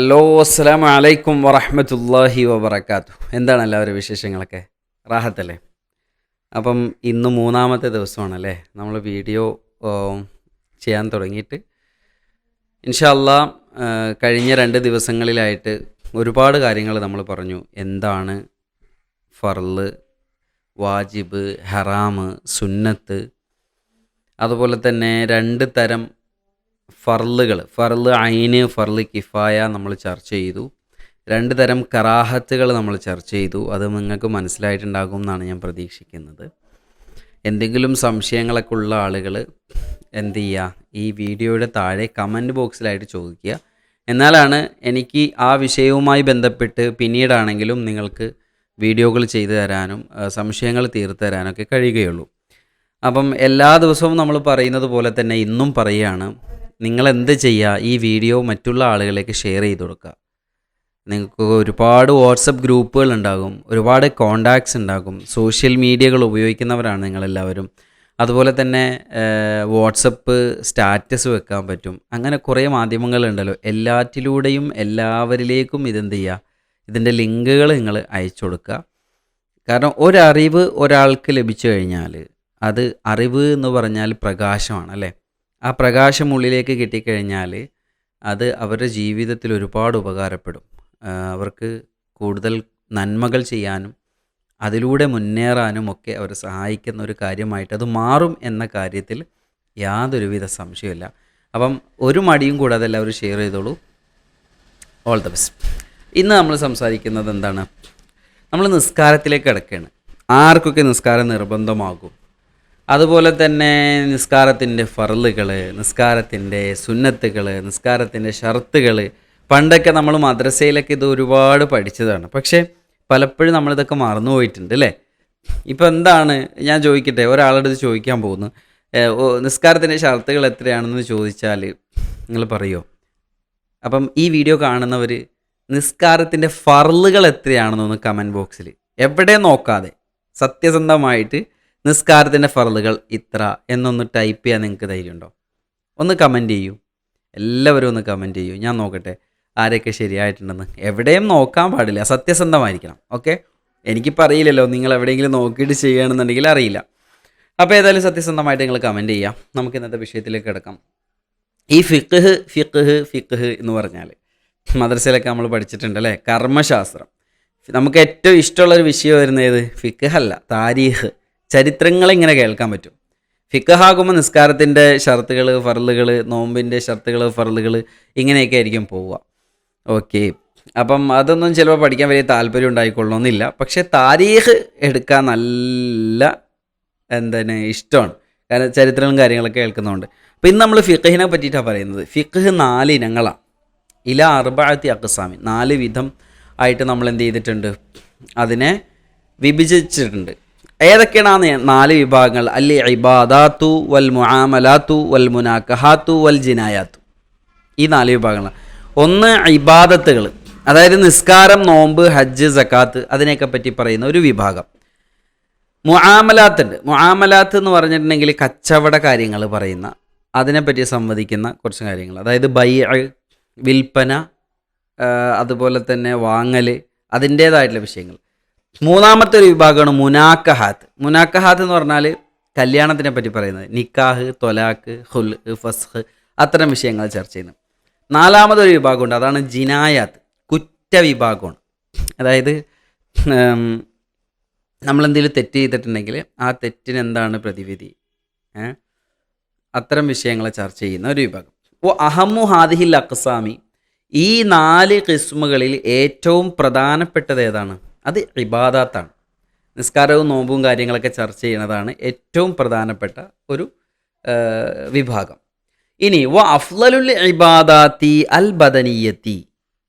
Hello അസ്സാം വലൈക്കും വറഹമത്തല്ലാഹി വബറകാതുഹു. എന്താണ് എല്ലാവരും വിശേഷങ്ങളൊക്കെ? റാഹത്തല്ലേ? അപ്പം ഇന്ന് മൂന്നാമത്തെ ദിവസമാണല്ലേ? നമ്മൾ വീഡിയോ ചെയ്യാൻ തുടങ്ങിയിട്ട് ഇൻഷല്ല കഴിഞ്ഞ രണ്ട് ദിവസങ്ങളിലായിട്ട് ഒരുപാട് കാര്യങ്ങൾ നമ്മൾ പറഞ്ഞു. എന്താണ് ഫർൾ വാജിബ് ഹറാമ് സുന്നത്ത് അതുപോലെ തന്നെ രണ്ട് തരം ഫർളുകൾ. ഫർൽ ഐന് ഫർൽ കിഫായ നമ്മൾ ചർച്ച ചെയ്തു. രണ്ട് തരം കറാഹത്തുകൾ നമ്മൾ ചർച്ച ചെയ്തു. അത് നിങ്ങൾക്ക് മനസ്സിലായിട്ടുണ്ടാകും എന്നാണ് ഞാൻ പ്രതീക്ഷിക്കുന്നത്. എന്തെങ്കിലും സംശയങ്ങളൊക്കെ ഉള്ള ആളുകൾ എന്ത് ചെയ്യുക? ഈ വീഡിയോയുടെ താഴെ കമന്റ് ബോക്സിലായിട്ട് ചോദിക്കുക. എന്നാലാണ് എനിക്ക് ആ വിഷയവുമായി ബന്ധപ്പെട്ട് പിന്നീടാണെങ്കിലും നിങ്ങൾക്ക് വീഡിയോകൾ ചെയ്തു തരാനും സംശയങ്ങൾ തീർത്തു തരാനൊക്കെ കഴിയുകയുള്ളൂ. അപ്പം എല്ലാ ദിവസവും നമ്മൾ പറയുന്നത് പോലെ തന്നെ ഇന്നും പറയുകയാണ്. നിങ്ങൾ എന്ത് ചെയ്യുക ഈ വീഡിയോ മറ്റുള്ള ആളുകളിലേക്ക് ഷെയർ ചെയ്ത് കൊടുക്കുക. നിങ്ങൾക്ക് ഒരുപാട് വാട്സപ്പ് ഗ്രൂപ്പുകൾ ഉണ്ടാകും ഒരുപാട് കോണ്ടാക്ട്സ് ഉണ്ടാകും. സോഷ്യൽ മീഡിയകൾ ഉപയോഗിക്കുന്നവരാണ് നിങ്ങളെല്ലാവരും. അതുപോലെ തന്നെ വാട്സപ്പ് സ്റ്റാറ്റസ് വെക്കാൻ പറ്റും. അങ്ങനെ കുറേ മാധ്യമങ്ങളുണ്ടല്ലോ. എല്ലാറ്റിലൂടെയും എല്ലാവരിലേക്കും ഇതെന്ത് ചെയ്യുക ഇതിന്റെ ലിങ്കുകൾ നിങ്ങൾ അയച്ചു കൊടുക്കുക. കാരണം ഒരറിവ് ഒരാൾക്ക് ലഭിച്ചു കഴിഞ്ഞാൽ അത് അറിവ് എന്ന് പറഞ്ഞാൽ പ്രകാശമാണ് അല്ലേ? ആ പ്രകാശം ഉള്ളിലേക്ക് കിട്ടിക്കഴിഞ്ഞാൽ അത് അവരുടെ ജീവിതത്തിൽ ഒരുപാട് ഉപകാരപ്പെടും. അവർക്ക് കൂടുതൽ നന്മകൾ ചെയ്യാനും അതിലൂടെ മുന്നേറാനും ഒക്കെ അവർ സഹായിക്കുന്ന ഒരു കാര്യമായിട്ട് അത് മാറും എന്ന കാര്യത്തിൽ യാതൊരുവിധ സംശയമില്ല അപ്പം ഒരു മടിയും കൂടാതെ എല്ലാവരും ഷെയർ ചെയ്തോളൂ. ഓൾ ദ ബെസ്റ്റ് ഇന്ന് നമ്മൾ സംസാരിക്കുന്നത് എന്താണ്? നമ്മൾ നിസ്കാരത്തിലേക്ക് കിടക്കുകയാണ്. ആർക്കൊക്കെ നിസ്കാരം നിർബന്ധമാകും? അതുപോലെ തന്നെ നിസ്കാരത്തിന്റെ ഫറലുകൾ നിസ്കാരത്തിന്റെ സുന്നത്തുകൾ നിസ്കാരത്തിന്റെ ഷർത്തുകൾ പണ്ടൊക്കെ നമ്മൾ മദ്രസയിലൊക്കെ ഇത് ഒരുപാട് പഠിച്ചതാണ്. പക്ഷേ പലപ്പോഴും നമ്മളിതൊക്കെ മറന്നു പോയിട്ടുണ്ട് അല്ലേ? ഇപ്പം എന്താണ്? ഞാൻ ചോദിക്കട്ടെ ഒരാളടുത്ത് ചോദിക്കാൻ പോകുന്നു. നിസ്കാരത്തിന്റെ ഷർത്തുകൾ എത്രയാണെന്ന് ചോദിച്ചാൽ നിങ്ങൾ പറയുമോ അപ്പം ഈ വീഡിയോ കാണുന്നവർ നിസ്കാരത്തിന്റെ ഫറലുകൾ എത്രയാണെന്നൊന്ന് കമന്റ് ബോക്സിൽ എവിടെ നോക്കാതെ സത്യസന്ധമായിട്ട് നിസ്കാരത്തിന്റെ ഫറലുകൾ ഇത്ര എന്നൊന്ന് ടൈപ്പ് ചെയ്യാൻ നിങ്ങൾക്ക് ധൈര്യമുണ്ടോ? ഒന്ന് കമന്റ് ചെയ്യൂ. എല്ലാവരും ഒന്ന് കമന്റ് ചെയ്യൂ. ഞാൻ നോക്കട്ടെ ആരൊക്കെ ശരിയായിട്ടുണ്ടെന്ന്. എവിടെയും നോക്കാൻ പാടില്ല. സത്യസന്ധമായിരിക്കണം. ഓക്കെ എനിക്കിപ്പോൾ അറിയില്ലല്ലോ നിങ്ങൾ എവിടെയെങ്കിലും നോക്കിയിട്ട് ചെയ്യുകയാണെന്നുണ്ടെങ്കിൽ അറിയില്ല. അപ്പോൾ ഏതായാലും സത്യസന്ധമായിട്ട് നിങ്ങൾ കമന്റ് ചെയ്യാം. നമുക്ക് ഇന്നത്തെ വിഷയത്തിലേക്ക് കിടക്കാം. ഈ ഫിഖ് ഫിഖ് ഫിഖ് എന്ന് പറഞ്ഞാൽ മദ്രസയിലൊക്കെ നമ്മൾ പഠിച്ചിട്ടുണ്ട് അല്ലേ? കർമ്മശാസ്ത്രം. നമുക്ക് ഏറ്റവും ഇഷ്ടമുള്ളൊരു വിഷയം വരുന്നത് ഫിഖ് അല്ല താരീഖ്. ചരിത്രങ്ങൾ ഇങ്ങനെ കേൾക്കാൻ പറ്റും? ഫിക്കഹാകുമ്പോൾ നിസ്കാരത്തിന്റെ ഷർത്തുകൾ ഫറലുകൾ നോമ്പിന്റെ ഷർത്തുകൾ ഫറലുകൾ ഇങ്ങനെയൊക്കെ ആയിരിക്കും പോവുക. ഓക്കെ. അപ്പം അതൊന്നും ചിലപ്പോൾ പഠിക്കാൻ വലിയ താല്പര്യം ഉണ്ടായിക്കൊള്ളണമെന്നില്ല. പക്ഷേ താരീഖ് എടുക്കാൻ നല്ല എന്താണ് ഇഷ്ടമാണ്. കാരണം ചരിത്രങ്ങളും കാര്യങ്ങളൊക്കെ കേൾക്കുന്നതുകൊണ്ട്. അപ്പോൾ ഇന്ന് നമ്മൾ ഫിഖഹിനെ പറ്റിയിട്ടാണ് പറയുന്നത്. ഫിഖ് നാല് ഇനങ്ങളാണ്. ഇല അർബാഴത്തി അക്കസാമി നാല് വിധം ആയിട്ട് നമ്മൾ എന്ത് ചെയ്തിട്ടുണ്ട്? അതിനെ വിഭജിച്ചിട്ടുണ്ട്. ഏതൊക്കെയാണ് നാല് വിഭാഗങ്ങൾ? അല്ലി ഇബാദാത്തു വൽ മുആമലാത്തു വൽ മുനാക്കഹാത്തു വൽ ജിനായാത്തു. ഈ നാല് വിഭാഗങ്ങൾ. ഒന്ന് ഇബാദത്തുകൾ. അതായത് നിസ്കാരം നോമ്പ് ഹജ്ജ് സക്കാത്ത് അതിനെയൊക്കെ പറ്റി പറയുന്ന ഒരു വിഭാഗം. മുആമലാത്ത് ഉണ്ട് മുആമലാത്ത് എന്ന് പറഞ്ഞിട്ടുണ്ടെങ്കിൽ കച്ചവട കാര്യങ്ങൾ പറയുന്ന അതിനെപ്പറ്റി സംവദിക്കുന്ന കുറച്ച് കാര്യങ്ങൾ. അതായത് ബൈ വിൽപ്പന അതുപോലെ തന്നെ വാങ്ങൽ അതിന്റേതായിട്ടുള്ള വിഷയങ്ങൾ. മൂന്നാമത്തെ ഒരു വിഭാഗമാണ് മുനാക്കഹാത്ത്. മുനാക്കഹാത്ത് എന്ന് പറഞ്ഞാൽ കല്യാണത്തിനെ പറ്റി പറയുന്നത്. നിക്കാഹ് തൊലാക്ക് ഹുൽ ഫസ്ഹ് അത്തരം വിഷയങ്ങൾ ചർച്ച ചെയ്യുന്നത് നാലാമതൊരു വിഭാഗമുണ്ട്. അതാണ് ജിനായാത്ത്. കുറ്റവിഭാഗമാണ്. അതായത് നമ്മളെന്തെങ്കിലും തെറ്റ് ചെയ്തിട്ടുണ്ടെങ്കിൽ ആ തെറ്റിന് എന്താണ് പ്രതിവിധി അത്തരം വിഷയങ്ങളെ ചർച്ച ചെയ്യുന്ന ഒരു വിഭാഗം. ഓ അഹമ്മു ഹാദിഹിൽ അക്സാമി ഈ നാല് കിസ്മുകളിൽ ഏറ്റവും പ്രധാനപ്പെട്ടത് ഏതാണ്? അത് ഇബാദാത്താണ്. നിസ്കാരവും നോമ്പും കാര്യങ്ങളൊക്കെ ചർച്ച ചെയ്യുന്നതാണ് ഏറ്റവും പ്രധാനപ്പെട്ട ഒരു വിഭാഗം. ഇനി വ അഫ്ലലുൽ ഇബാദാത്തി അൽ ബദനീയത്തി.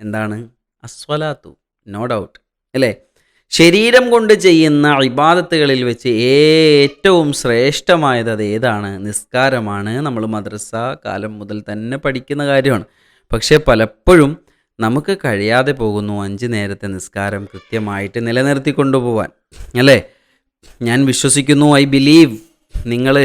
എന്താണ്? അസ്വലാത്തു നോ ഡൗട്ട് അല്ലേ? ശരീരം കൊണ്ട് ചെയ്യുന്ന ഇബാദത്തുകളിൽ വെച്ച് ഏറ്റവും ശ്രേഷ്ഠമായത് അത് ഏതാണ്? നിസ്കാരമാണ്. നമ്മൾ മദ്രസ കാലം മുതൽ തന്നെ പഠിക്കുന്ന കാര്യമാണ്. പക്ഷേ പലപ്പോഴും നമുക്ക് കഴിയാതെ പോകുന്നു അഞ്ച് നേരത്തെ നിസ്കാരം കൃത്യമായിട്ട് നിലനിർത്തി കൊണ്ടുപോകാൻ അല്ലേ? ഞാൻ വിശ്വസിക്കുന്നു ഐ ബിലീവ് നിങ്ങൾ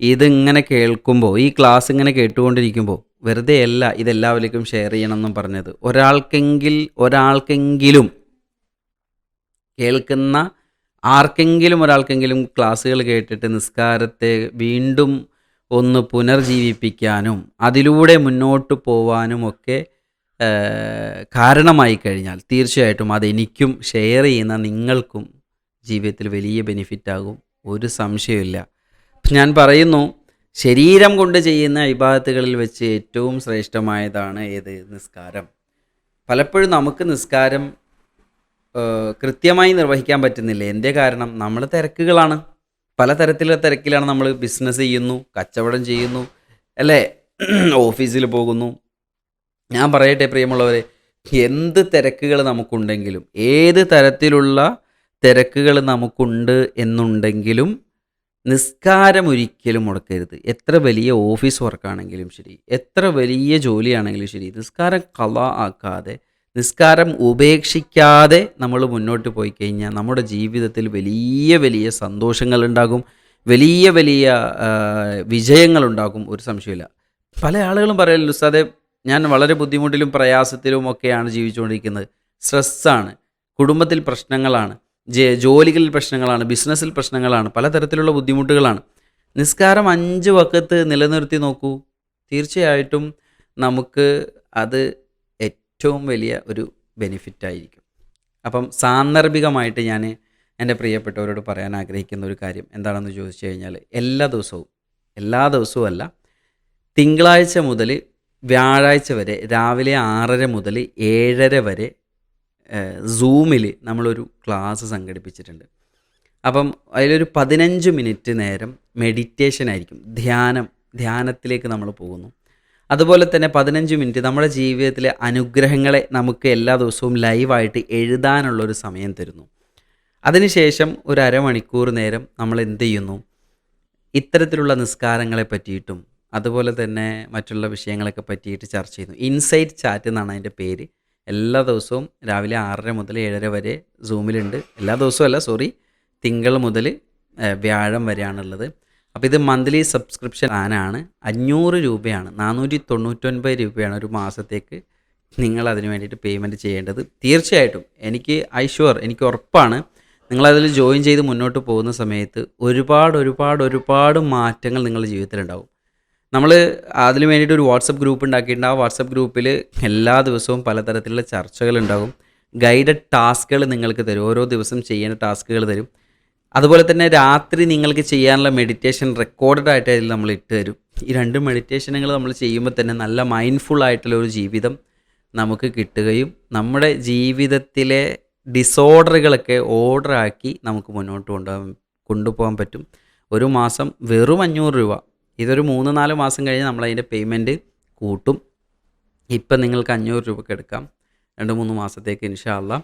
ഇതിങ്ങനെ കേൾക്കുമ്പോൾ ഈ ക്ലാസ് ഇങ്ങനെ കേട്ടുകൊണ്ടിരിക്കുമ്പോൾ വെറുതെ അല്ല ഇതെല്ലാവരിലേക്കും ഷെയർ ചെയ്യണം എന്നും പറഞ്ഞത്. ഒരാൾക്കെങ്കിൽ ഒരാൾക്കെങ്കിലും കേൾക്കുന്ന ആർക്കെങ്കിലും ഒരാൾക്കെങ്കിലും ക്ലാസ്സുകൾ കേട്ടിട്ട് നിസ്കാരത്തെ വീണ്ടും ഒന്ന് പുനർജീവിപ്പിക്കാനും അതിലൂടെ മുന്നോട്ട് പോവാനും ഒക്കെ കാരണമായി കഴിഞ്ഞാൽ തീർച്ചയായിട്ടും അതെനിക്കും ഷെയർ ചെയ്യുന്ന നിങ്ങൾക്കും ജീവിതത്തിൽ വലിയ ബെനിഫിറ്റ് ആകും. ഒരു സംശയമില്ല ഞാൻ പറയുന്നു ശരീരം കൊണ്ട് ചെയ്യുന്ന വിഭാഗത്തുകളിൽ വെച്ച് ഏറ്റവും ശ്രേഷ്ഠമായതാണ് ഏത്? നിസ്കാരം. പലപ്പോഴും നമുക്ക് നിസ്കാരം കൃത്യമായി നിർവഹിക്കാൻ പറ്റുന്നില്ല. എന്റെ കാരണം? നമ്മൾ തിരക്കുകളാണ്. പലതരത്തിലുള്ള തിരക്കിലാണ് നമ്മൾ ബിസിനസ് ചെയ്യുന്നു കച്ചവടം ചെയ്യുന്നു അല്ലേ? ഓഫീസിൽ പോകുന്നു ഞാൻ പറയട്ടെ പ്രിയമുള്ളവരെ എന്ത് തിരക്കുകൾ നമുക്കുണ്ടെങ്കിലും ഏത് തരത്തിലുള്ള തിരക്കുകൾ നമുക്കുണ്ട് എന്നുണ്ടെങ്കിലും നിസ്കാരം ഒരിക്കലും മുടക്കരുത്. എത്ര വലിയ ഓഫീസ് വർക്കാണെങ്കിലും ശരി എത്ര വലിയ ജോലിയാണെങ്കിലും ശരി നിസ്കാരം കള ആക്കാതെ നിസ്കാരം ഉപേക്ഷിക്കാതെ നമ്മൾ മുന്നോട്ട് പോയി കഴിഞ്ഞാൽ നമ്മുടെ ജീവിതത്തിൽ വലിയ വലിയ സന്തോഷങ്ങൾ ഉണ്ടാകും വലിയ വലിയ വിജയങ്ങളുണ്ടാകും ഒരു സംശയമില്ല പല ആളുകളും പറയല്ലോ ഞാൻ വളരെ ബുദ്ധിമുട്ടിലും പ്രയാസത്തിലും ഒക്കെയാണ് ജീവിച്ചുകൊണ്ടിരിക്കുന്നത്. സ്ട്രെസ്സാണ്. കുടുംബത്തിൽ പ്രശ്നങ്ങളാണ്. ജോലികളിൽ പ്രശ്നങ്ങളാണ്. ബിസിനസ്സിൽ പ്രശ്നങ്ങളാണ്. പലതരത്തിലുള്ള ബുദ്ധിമുട്ടുകളാണ്. നിസ്കാരം അഞ്ച് വക്കത്ത് നിലനിർത്തി നോക്കൂ. തീർച്ചയായിട്ടും നമുക്ക് അത് ഏറ്റവും വലിയ ഒരു ബെനിഫിറ്റായിരിക്കും. അപ്പം സാന്ദർഭികമായിട്ട് ഞാൻ എന്റെ പ്രിയപ്പെട്ടവരോട് പറയാൻ ആഗ്രഹിക്കുന്ന ഒരു കാര്യം എന്താണെന്ന് ചോദിച്ചു കഴിഞ്ഞാൽ എല്ലാ ദിവസവും എല്ലാ ദിവസവും അല്ല തിങ്കളാഴ്ച മുതൽ വ്യാഴാഴ്ച വരെ രാവിലെ ആറര മുതൽ ഏഴര വരെ സൂമിൽ നമ്മളൊരു ക്ലാസ് സംഘടിപ്പിച്ചിട്ടുണ്ട്. അപ്പം അതിലൊരു പതിനഞ്ച് മിനിറ്റ് നേരം മെഡിറ്റേഷൻ ആയിരിക്കും. ധ്യാനം ധ്യാനത്തിലേക്ക് നമ്മൾ പോകുന്നു. അതുപോലെ തന്നെ പതിനഞ്ച് മിനിറ്റ് നമ്മുടെ ജീവിതത്തിലെ അനുഗ്രഹങ്ങളെ നമുക്ക് എല്ലാ ദിവസവും ലൈവായിട്ട് എഴുതാനുള്ളൊരു സമയം തരുന്നു. അതിനുശേഷം ഒരു അരമണിക്കൂർ നേരം നമ്മൾ എന്ത് ചെയ്യുന്നു? ഇത്തരത്തിലുള്ള നിസ്കാരങ്ങളെ പറ്റിയിട്ടും അതുപോലെ തന്നെ മറ്റുള്ള വിഷയങ്ങളൊക്കെ പറ്റിയിട്ട് ചർച്ച ചെയ്യുന്നു. ഇൻസൈറ്റ് ചാറ്റ് എന്നാണ് അതിന്റെ പേര്. എല്ലാ ദിവസവും രാവിലെ ആറര മുതൽ ഏഴര വരെ സൂമിലുണ്ട് എല്ലാ ദിവസവും അല്ല സോറി തിങ്കൾ മുതൽ വ്യാഴം വരെയാണുള്ളത്. അപ്പോൾ ഇത് മന്ത്ലി സബ്സ്ക്രിപ്ഷൻ പ്ലാനാണ് അഞ്ഞൂറ് രൂപയാണ്. നാനൂറ്റി തൊണ്ണൂറ്റൊൻപത് രൂപയാണ് ഒരു മാസത്തേക്ക് നിങ്ങൾ അതിന് വേണ്ടിയിട്ട് പേയ്മെന്റ് ചെയ്യേണ്ടത്. തീർച്ചയായിട്ടും എനിക്ക് ഐ ഷുവർ എനിക്ക് ഉറപ്പാണ് നിങ്ങളതിൽ ജോയിൻ ചെയ്ത് മുന്നോട്ട് പോകുന്ന സമയത്ത് ഒരുപാട് ഒരുപാട് ഒരുപാട് മാറ്റങ്ങൾ നിങ്ങളുടെ ജീവിതത്തിലുണ്ടാവും. നമ്മൾ അതിന് വേണ്ടിയിട്ട് ഒരു വാട്സപ്പ് ഗ്രൂപ്പ് ഉണ്ടാക്കിയിട്ടുണ്ട്. ആ വാട്സപ്പ് ഗ്രൂപ്പിൽ എല്ലാ ദിവസവും പലതരത്തിലുള്ള ചർച്ചകൾ ഉണ്ടാകും ഗൈഡഡ് ടാസ്കുകൾ നിങ്ങൾക്ക് തരും. ഓരോ ദിവസം ചെയ്യേണ്ട ടാസ്കുകൾ തരും. അതുപോലെ തന്നെ രാത്രി നിങ്ങൾക്ക് ചെയ്യാനുള്ള മെഡിറ്റേഷൻ റെക്കോർഡഡ് ആയിട്ട് അതിൽ നമ്മൾ ഇട്ട് തരും. ഈ രണ്ട് മെഡിറ്റേഷനുകൾ നമ്മൾ ചെയ്യുമ്പോൾ തന്നെ നല്ല മൈൻഡ്ഫുൾ ആയിട്ടുള്ള ഒരു ജീവിതം നമുക്ക് കിട്ടുകയും നമ്മുടെ ജീവിതത്തിലെ ഡിസോർഡറുകളൊക്കെ ഓർഡറാക്കി നമുക്ക് മുന്നോട്ട് കൊണ്ടുപോകാൻ കൊണ്ടുപോകാൻ പറ്റും. ഒരു മാസം വെറും അഞ്ഞൂറ് രൂപ ഇതൊരു മൂന്ന് നാല് മാസം കഴിഞ്ഞ് നമ്മളതിന്റെ പേയ്മെന്റ് കൂട്ടും. ഇപ്പം നിങ്ങൾക്ക് അഞ്ഞൂറ് രൂപയ്ക്ക് എടുക്കാം. രണ്ട് മൂന്ന് മാസത്തേക്ക് ഇൻഷാല്ല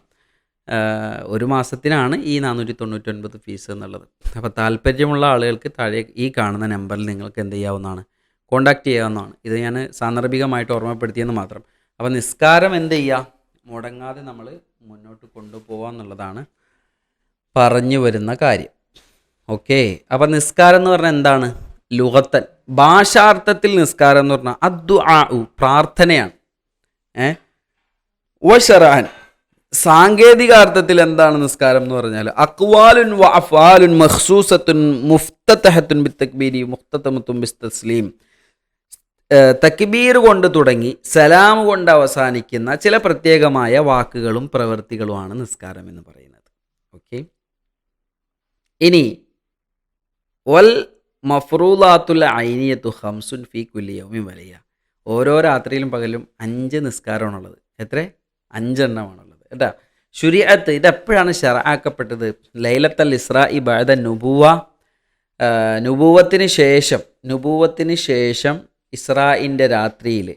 ഒരു മാസത്തിനാണ് ഈ നാനൂറ്റി തൊണ്ണൂറ്റൊൻപത് ഫീസ് എന്നുള്ളത്. അപ്പോൾ താല്പര്യമുള്ള ആളുകൾക്ക് താഴെ ഈ കാണുന്ന നമ്പറിൽ നിങ്ങൾക്ക് എന്ത് ചെയ്യാവുന്നതാണ്? കോണ്ടാക്ട് ചെയ്യാവുന്നതാണ്. ഇത് ഞാൻ സാന്ദർഭികമായിട്ട് ഓർമ്മപ്പെടുത്തിയെന്ന് മാത്രം. അപ്പോൾ നിസ്കാരം എന്ത് ചെയ്യുക മുടങ്ങാതെ നമ്മൾ മുന്നോട്ട് കൊണ്ടുപോകുക എന്നുള്ളതാണ് പറഞ്ഞു വരുന്ന കാര്യം. ഓക്കെ അപ്പം നിസ്കാരം എന്ന് പറഞ്ഞാൽ എന്താണ്? ലുഹത്തൻ ഭാഷാർത്ഥത്തിൽ നിസ്കാരം എന്ന് പറഞ്ഞാൽ അദ്ദു ആ പ്രാർത്ഥനയാണ്. ഏ? വഷറാൻ സാങ്കേതിക അർത്ഥത്തിൽ എന്താണ് നിസ്കാരം എന്ന് പറഞ്ഞാൽ അക്വാലുൻ വ അഫാലുൻ മഖ്സൂസത്തുൻ മുഫ്തത്തഹത്തുൻ ബി തക്ബീരി മുഖ്തത്തമത്തും ബിസ് തസ്ലീം ഏഹ് തക്ബീർ കൊണ്ട് തുടങ്ങി സലാം കൊണ്ട് അവസാനിക്കുന്ന ചില പ്രത്യേകമായ വാക്കുകളും പ്രവൃത്തികളുമാണ് നിസ്കാരം എന്ന് പറയുന്നത്. ഓക്കെ? ഇനി വൽ മഫ്റൂലാത്തുൽ ഐനിയത്തു ഹംസുൻ ഫി കുല്ലിയൗമി വലിയ. ഓരോ രാത്രിയിലും പകലും അഞ്ച് നിസ്കാരമാണുള്ളത്. എത്ര? അഞ്ചെണ്ണമാണുള്ളത്. കേട്ടാ? ശുരിയത്ത് ഇതെപ്പോഴാണ് ഷെറാക്കപ്പെട്ടത് ലൈലത്തൽ ഇസ്ര ഇ ബഅദ നുബുവ. നുബുവത്തിന് ശേഷം നുബൂവത്തിന് ശേഷം ഇസ്രായിന്റെ രാത്രിയിൽ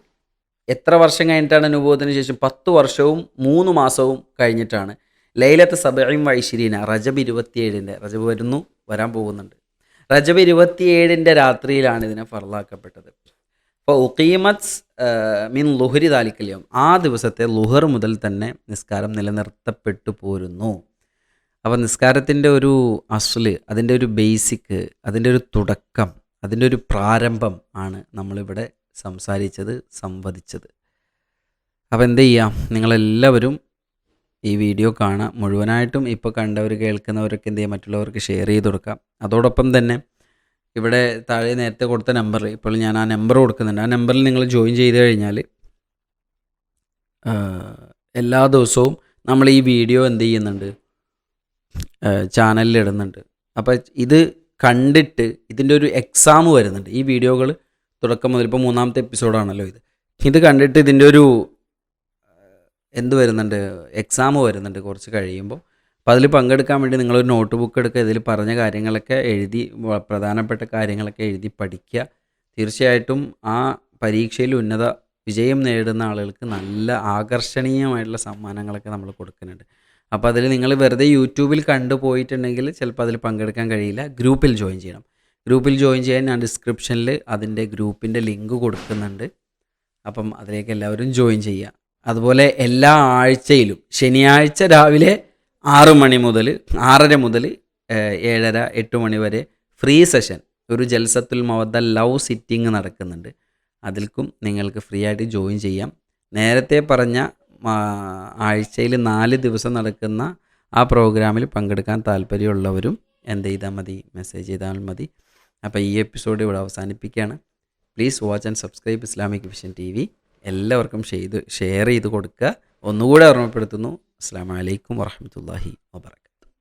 എത്ര വർഷം കഴിഞ്ഞിട്ടാണ് നുബൂവത്തിന് ശേഷം? പത്ത് വർഷവും മൂന്ന് മാസവും കഴിഞ്ഞിട്ടാണ്. ലൈലത്ത് സബയും വൈശിരീന റജബ് ഇരുപത്തിയേഴിന്റെ റജബ് വരുന്നു വരാൻ പോകുന്നുണ്ട്. റജബ് ഇരുപത്തിയേഴിന്റെ രാത്രിയിലാണ് ഇതിനെ ഫറലാക്കപ്പെട്ടത് അപ്പോൾ ഉക്കീമത്ത് മീൻ ലുഹരി താലിക്കല്യം ആ ദിവസത്തെ ലുഹർ മുതൽ തന്നെ നിസ്കാരം നിലനിർത്തപ്പെട്ടു പോരുന്നു. അപ്പോൾ നിസ്കാരത്തിന്റെ ഒരു അസുൽ അതിന്റെ ഒരു ബേസിക് അതിന്റെ ഒരു തുടക്കം അതിന്റെ ഒരു പ്രാരംഭം ആണ് നമ്മളിവിടെ സംസാരിച്ചത് സംവദിച്ചത്. അപ്പോൾ എന്ത് ചെയ്യാം? നിങ്ങളെല്ലാവരും ഈ വീഡിയോ കാണാം. മുഴുവനായിട്ടും ഇപ്പോൾ കണ്ടവർ കേൾക്കുന്നവരൊക്കെ എന്ത് ചെയ്യാം? മറ്റുള്ളവർക്ക് ഷെയർ ചെയ്ത് കൊടുക്കാം. അതോടൊപ്പം തന്നെ ഇവിടെ താഴെ നേരത്തെ കൊടുത്ത നമ്പർ ഇപ്പോൾ ഞാൻ ആ നമ്പർ കൊടുക്കുന്നുണ്ട്. ആ നമ്പറിൽ നിങ്ങൾ ജോയിൻ ചെയ്ത് കഴിഞ്ഞാൽ എല്ലാ ദിവസവും നമ്മൾ ഈ വീഡിയോ എന്ത് ചെയ്യുന്നുണ്ട്? ചാനലിൽ ഇടുന്നുണ്ട്. അപ്പോൾ ഇത് കണ്ടിട്ട് ഇതിന്റെ ഒരു എക്സാം വരുന്നുണ്ട്. ഈ വീഡിയോകൾ തുടക്കം മുതൽ ഇപ്പോൾ മൂന്നാമത്തെ എപ്പിസോഡാണല്ലോ ഇത്. ഇത് കണ്ടിട്ട് ഇതിന്റെ ഒരു എന്ത് വരുന്നുണ്ട്? എക്സാം വരുന്നുണ്ട് കുറച്ച് കഴിയുമ്പോൾ. അപ്പോൾ അതിൽ പങ്കെടുക്കാൻ വേണ്ടി നിങ്ങളൊരു നോട്ട് ബുക്ക് എടുക്കുക ഇതിൽ പറഞ്ഞ കാര്യങ്ങളൊക്കെ എഴുതി പ്രധാനപ്പെട്ട കാര്യങ്ങളൊക്കെ എഴുതി പഠിക്കുക. തീർച്ചയായിട്ടും ആ പരീക്ഷയിൽ ഉന്നത വിജയം നേടുന്ന ആളുകൾക്ക് നല്ല ആകർഷണീയമായിട്ടുള്ള സമ്മാനങ്ങളൊക്കെ നമ്മൾ കൊടുക്കുന്നുണ്ട്. അപ്പോൾ അതിൽ നിങ്ങൾ വെറുതെ യൂട്യൂബിൽ കണ്ടു പോയിട്ടുണ്ടെങ്കിൽ ചിലപ്പോൾ അതിൽ പങ്കെടുക്കാൻ കഴിയില്ല. ഗ്രൂപ്പിൽ ജോയിൻ ചെയ്യണം. ഗ്രൂപ്പിൽ ജോയിൻ ചെയ്യാൻ ഞാൻ ഡിസ്ക്രിപ്ഷനിൽ അതിന്റെ ഗ്രൂപ്പിന്റെ ലിങ്ക് കൊടുക്കുന്നുണ്ട്. അപ്പം അതിലേക്ക് എല്ലാവരും ജോയിൻ ചെയ്യുക. അതുപോലെ എല്ലാ ആഴ്ചയിലും ശനിയാഴ്ച രാവിലെ ആറ് മണി മുതൽ ആറര മുതൽ ഏഴര എട്ട് മണി വരെ ഫ്രീ സെഷൻ. ഒരു ജൽസത്തുൽ മവദ്ദ ലവ് സിറ്റിംഗ് നടക്കുന്നുണ്ട്. അതിൽക്കും നിങ്ങൾക്ക് ഫ്രീ ആയിട്ട് ജോയിൻ ചെയ്യാം. നേരത്തെ പറഞ്ഞ ആഴ്ചയിൽ നാല് ദിവസം നടക്കുന്ന ആ പ്രോഗ്രാമിൽ പങ്കെടുക്കാൻ താല്പര്യമുള്ളവരും എന്ത് ചെയ്താൽ മതി മെസ്സേജ് ചെയ്താൽ മതി. അപ്പോൾ ഈ എപ്പിസോഡ് ഇവിടെ അവസാനിപ്പിക്കുകയാണ്. Please watch and subscribe Islamic vision T എല്ലാവർക്കും ചെയ്ത് ഷെയർ ചെയ്ത് കൊടുക്കുക. ഒന്നുകൂടെ ഓർമ്മപ്പെടുത്തുന്നു. അസ്സാം വലൈക്കും വാഹമത്തല്ലാഹി വാബർക്കാത്തു